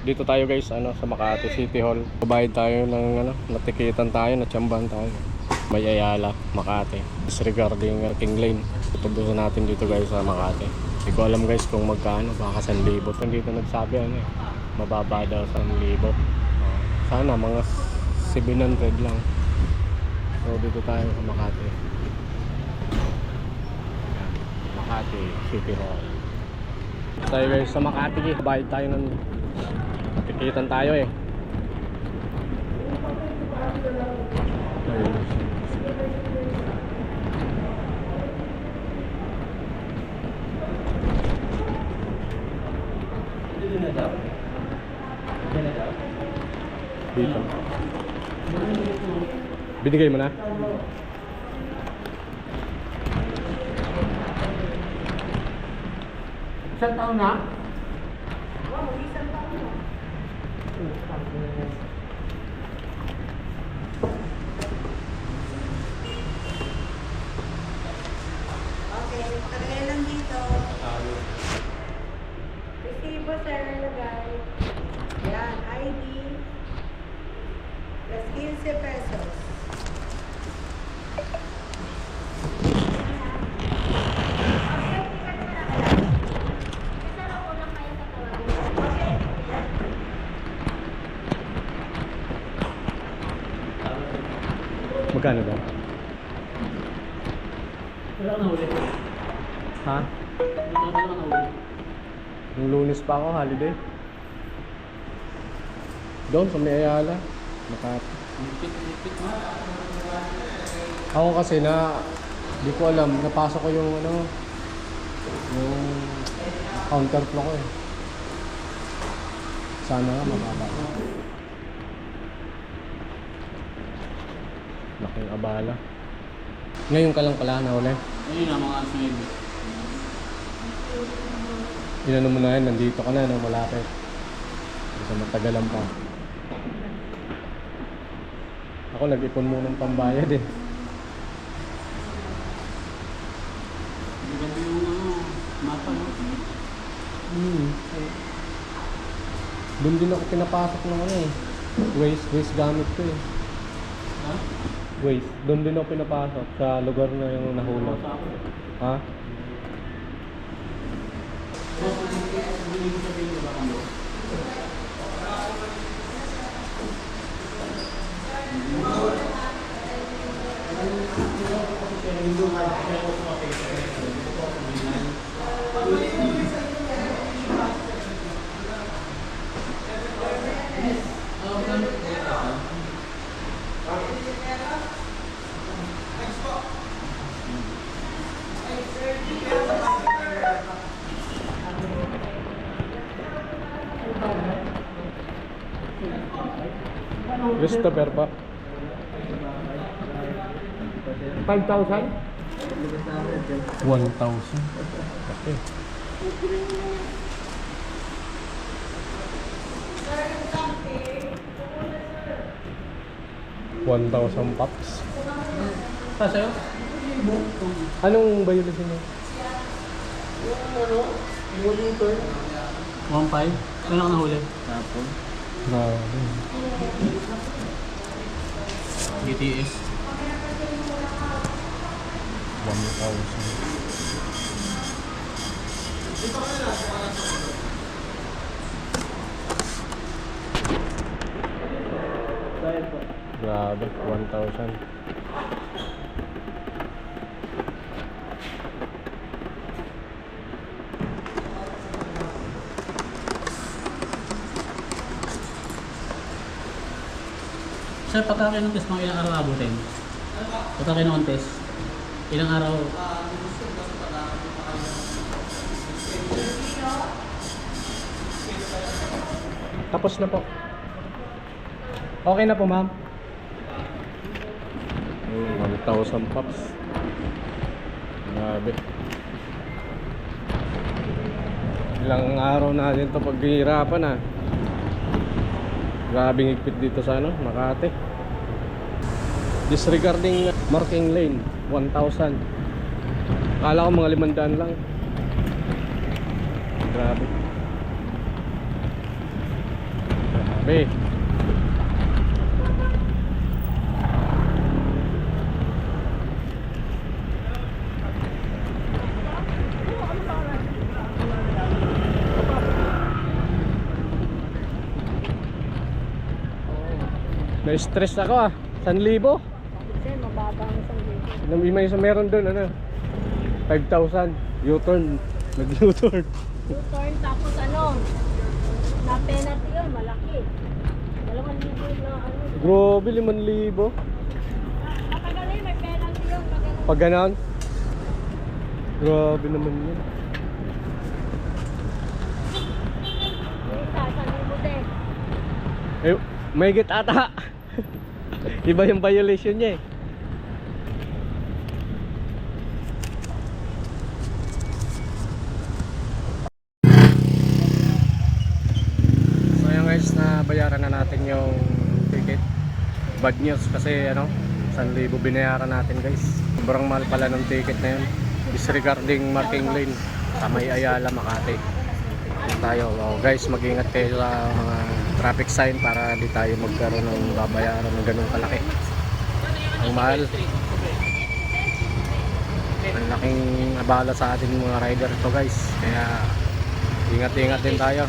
dito tayo guys ano sa Makati City Hall. Babayad tayo ng ano, natikitan tayo, natsambahan tayo. May Ayala, Makati. Disregarding uh, King Lane. Tutubusan natin dito guys sa Makati. Hindi ko alam guys kung magkano, baka 1,000. Kung dito nagsabi ano eh, mababa daw 1,000. Uh, sana mga 700 lang. So dito tayo sa Makati. Makati City Hall. Tayo guys sa Makati, bayad tayo ng tikitan tayo eh. Dito. Binigay mo na? Isang taon na? Okay, nakalagay lang dito. Resibo, sir, nalagay. Yan, ID. Plus 15 pesos. Magkano daw? Wala ka nahuli. Ha? Wala ka nahuli. Nung lunes pa ako, holiday. Doon sa may Ayala. Makati. Ako kasi na, di ko alam, napasok ko yung ano, yung counter flow ko eh. Sana nga mababa. Abala. Ngayon ka lang pala na uli. Ayun na mga asin. Inano mo na yan, nandito ka na, no, malapit. Sa matagalan pa. Ako nag-ipon muna ng pambayad eh. Maganda yung ano, mapa no? Hmm. Doon din ako pinapasok ng ano eh. Waste, waste gamit ko eh. Ha? Waste. Doon din ako pinapasok sa lugar na yung nahulog. Ha? So, hindi ba? Christopher pa. 5,000? 1,000. Okay. One thousand pops. Pa sa'yo? Anong violation mo? Yung liter. 1.5? Kailan ka nahuli? Tapos? Grabe. GTS. 1,000. Dahil po. Grabe, 1,000. Sir, pagka kayo ng test mga ilang araw abutin? Pagka kayo ng test, ilang araw? Tapos na po. Okay na po, ma'am. Mm, 1,000 pops. Grabe. Ilang araw na din ito paghihirapan ah. Grabe higpit dito sa ano, Makati. Disregarding marking lane, 1,000. Akala ko mga 500 lang. Grabe. Grabe. Na-stress ako ah. 1,000. Kasi mababa ang isang dito. May isa meron doon ano. 5,000. U-turn. Nag-U-turn. U-turn tapos ano, na penalty yun, malaki. Dalawang libo na ano. Grabe, 5,000. Matagal yun, may penalty yun. Pag ano. Ganon. Grabe naman yun. Eh, may git ata. Iba yung violation niya eh. So yun guys, nabayaran na natin yung ticket. Bad news kasi ano, 1,000 binayaran natin guys. Sobrang mahal pala ng ticket na yun. Disregarding marking lane sa may Ayala, Makati. Tayo. Oh, guys, mag-ingat kayo sa mga traffic sign para di tayo magkaroon ng babayaran ng ganung kalaki. Ang mahal. Ang laking abala sa ating mga rider to guys. Kaya ingat-ingat din tayo.